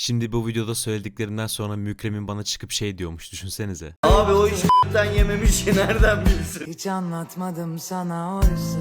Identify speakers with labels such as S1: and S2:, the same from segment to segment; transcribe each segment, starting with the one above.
S1: Şimdi bu videoda söylediklerimden sonra Mükrem'in bana çıkıp şey diyormuş düşünsenize.
S2: Abi o iş yememiş ki nereden bilsin?
S3: Hiç anlatmadım sana oysa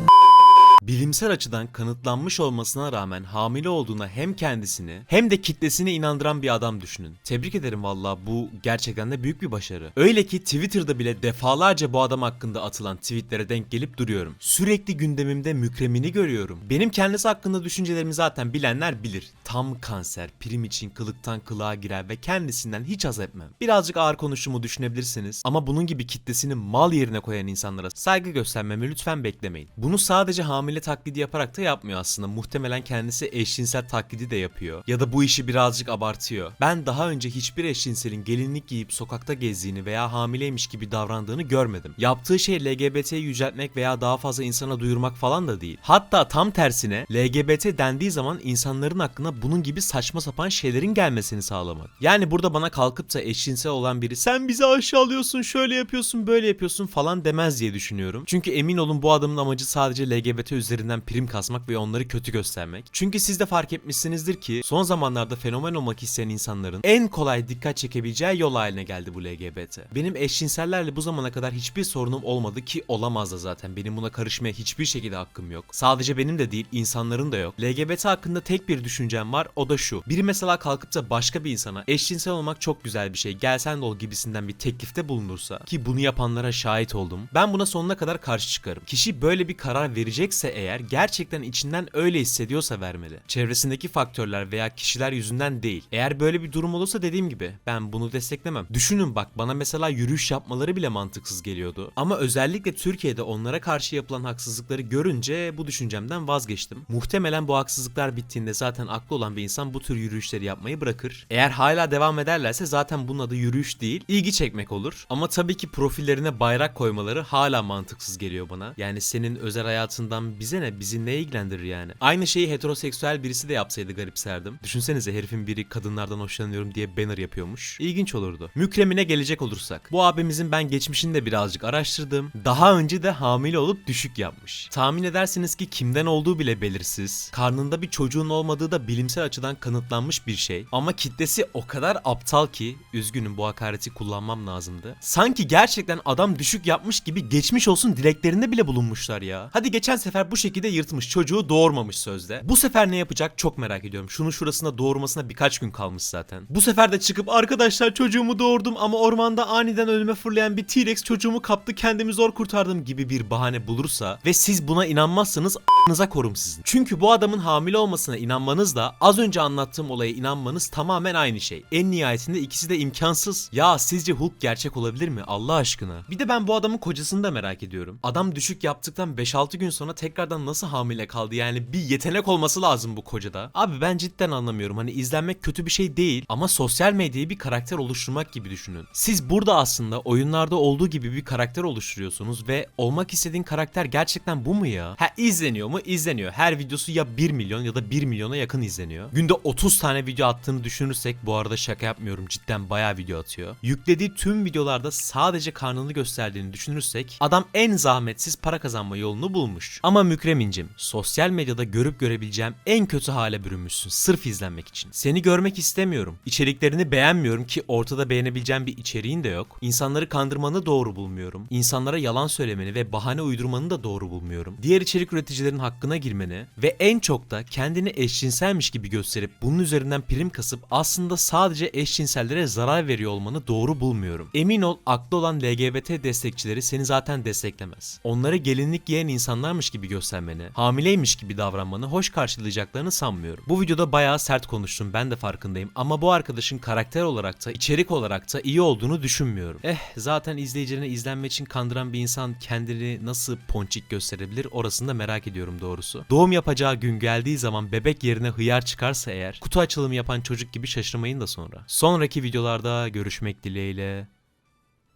S1: Bilimsel açıdan kanıtlanmış olmasına rağmen hamile olduğuna hem kendisini hem de kitlesini inandıran bir adam düşünün. Tebrik ederim valla bu gerçekten de büyük bir başarı. Öyle ki Twitter'da bile defalarca bu adam hakkında atılan tweetlere denk gelip duruyorum. Sürekli gündemimde mükremini görüyorum. Benim kendisi hakkında düşüncelerimi zaten bilenler bilir. Tam kanser, prim için kılıktan kılığa girer ve kendisinden hiç haz etmem. Birazcık ağır konuştuğumu düşünebilirsiniz ama bunun gibi kitlesini mal yerine koyan insanlara saygı göstermemi lütfen beklemeyin. Bunu sadece hamile taklidi yaparak da yapmıyor aslında. Muhtemelen kendisi eşcinsel taklidi de yapıyor. Ya da bu işi birazcık abartıyor. Ben daha önce hiçbir eşcinselin gelinlik giyip sokakta gezdiğini veya hamileymiş gibi davrandığını görmedim. Yaptığı şey LGBT'yi yüceltmek veya daha fazla insana duyurmak falan da değil. Hatta tam tersine LGBT dendiği zaman insanların aklına bunun gibi saçma sapan şeylerin gelmesini sağlamak. Yani burada bana kalkıp da eşcinsel olan biri sen bizi aşağılıyorsun, şöyle yapıyorsun, böyle yapıyorsun falan demez diye düşünüyorum. Çünkü emin olun bu adamın amacı sadece LGBT üzerinden prim kasmak ve onları kötü göstermek. Çünkü siz de fark etmişsinizdir ki son zamanlarda fenomen olmak isteyen insanların en kolay dikkat çekebileceği yol haline geldi bu LGBT. Benim eşcinsellerle bu zamana kadar hiçbir sorunum olmadı ki olamaz da zaten. Benim buna karışmaya hiçbir şekilde hakkım yok. Sadece benim de değil, insanların da yok. LGBT hakkında tek bir düşüncem var, o da şu. Biri mesela kalkıp da başka bir insana eşcinsel olmak çok güzel bir şey, gelsen de ol gibisinden bir teklifte bulunursa ki bunu yapanlara şahit oldum. Ben buna sonuna kadar karşı çıkarım. Kişi böyle bir karar verecekse eğer gerçekten içinden öyle hissediyorsa vermeli. Çevresindeki faktörler veya kişiler yüzünden değil. Eğer böyle bir durum olursa dediğim gibi ben bunu desteklemem. Düşünün bak bana mesela yürüyüş yapmaları bile mantıksız geliyordu. Ama özellikle Türkiye'de onlara karşı yapılan haksızlıkları görünce bu düşüncemden vazgeçtim. Muhtemelen bu haksızlıklar bittiğinde zaten aklı olan bir insan bu tür yürüyüşleri yapmayı bırakır. Eğer hala devam ederlerse zaten bunun adı yürüyüş değil, ilgi çekmek olur. Ama tabii ki profillerine bayrak koymaları hala mantıksız geliyor bana. Yani senin özel hayatından bize ne, bizi ne ilgilendirir yani? Aynı şeyi heteroseksüel birisi de yapsaydı garipserdim. Düşünsenize herifin biri kadınlardan hoşlanıyorum diye banner yapıyormuş. İlginç olurdu. Mükremine gelecek olursak. Bu abimizin ben geçmişini de birazcık araştırdım. Daha önce de hamile olup düşük yapmış. Tahmin edersiniz ki kimden olduğu bile belirsiz. Karnında bir çocuğun olmadığı da bilimsel açıdan kanıtlanmış bir şey. Ama kitlesi o kadar aptal ki üzgünüm bu hakareti kullanmam lazımdı. Sanki gerçekten adam düşük yapmış gibi geçmiş olsun dileklerinde bile bulunmuşlar ya. Hadi geçen sefer bu şekilde yırtmış çocuğu doğurmamış sözde. Bu sefer ne yapacak çok merak ediyorum. Şunun şurasında doğurmasına birkaç gün kalmış zaten. Bu sefer de çıkıp arkadaşlar çocuğumu doğurdum ama ormanda aniden önüme fırlayan bir T-Rex çocuğumu kaptı kendimi zor kurtardım gibi bir bahane bulursa ve siz buna inanmazsanız a**nıza korum sizin. Çünkü bu adamın hamile olmasına inanmanızla az önce anlattığım olaya inanmanız tamamen aynı şey. En nihayetinde ikisi de imkansız. Ya sizce Hulk gerçek olabilir mi Allah aşkına? Bir de ben bu adamın kocasını da merak ediyorum. Adam düşük yaptıktan 5-6 gün sonra tekrardan nasıl hamile kaldı yani bir yetenek olması lazım bu kocada. Abi ben cidden anlamıyorum hani izlenmek kötü bir şey değil ama sosyal medyayı bir karakter oluşturmak gibi düşünün. Siz burada aslında oyunlarda olduğu gibi bir karakter oluşturuyorsunuz ve olmak istediğin karakter gerçekten bu mu ya? Ha izleniyor mu? İzleniyor. Her videosu ya 1 milyon ya da 1 milyona yakın izleniyor. Günde 30 tane video attığını düşünürsek bu arada şaka yapmıyorum cidden bayağı video atıyor. Yüklediği tüm videolarda sadece karnını gösterdiğini düşünürsek adam en zahmetsiz para kazanma yolunu bulmuş. Ama Mükremin'cim sosyal medyada görüp görebileceğim en kötü hale bürünmüşsün sırf izlenmek için. Seni görmek istemiyorum. İçeriklerini beğenmiyorum ki ortada beğenebileceğim bir içeriğin de yok. İnsanları kandırmanı doğru bulmuyorum. İnsanlara yalan söylemeni ve bahane uydurmanı da doğru bulmuyorum. Diğer içerik üreticilerin hakkına girmeni ve en çok da kendini eşcinselmiş gibi gösterip bunun üzerinden prim kasıp aslında sadece eşcinsellere zarar veriyor olmanı doğru bulmuyorum. Emin ol aklı olan LGBT destekçileri seni zaten desteklemez. Onları gelinlik giyen insanlarmış gibi göstermeni, hamileymiş gibi davranmanı hoş karşılayacaklarını sanmıyorum. Bu videoda bayağı sert konuştum ben de farkındayım ama bu arkadaşın karakter olarak da içerik olarak da iyi olduğunu düşünmüyorum. Eh zaten izleyicilerini izlenme için kandıran bir insan kendini nasıl ponçik gösterebilir orasını da merak ediyorum doğrusu. Doğum yapacağı gün geldiği zaman bebek yerine hıyar çıkarsa eğer kutu açılımı yapan çocuk gibi şaşırmayın da sonra. Sonraki videolarda görüşmek dileğiyle.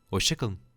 S1: Hoşçakalın.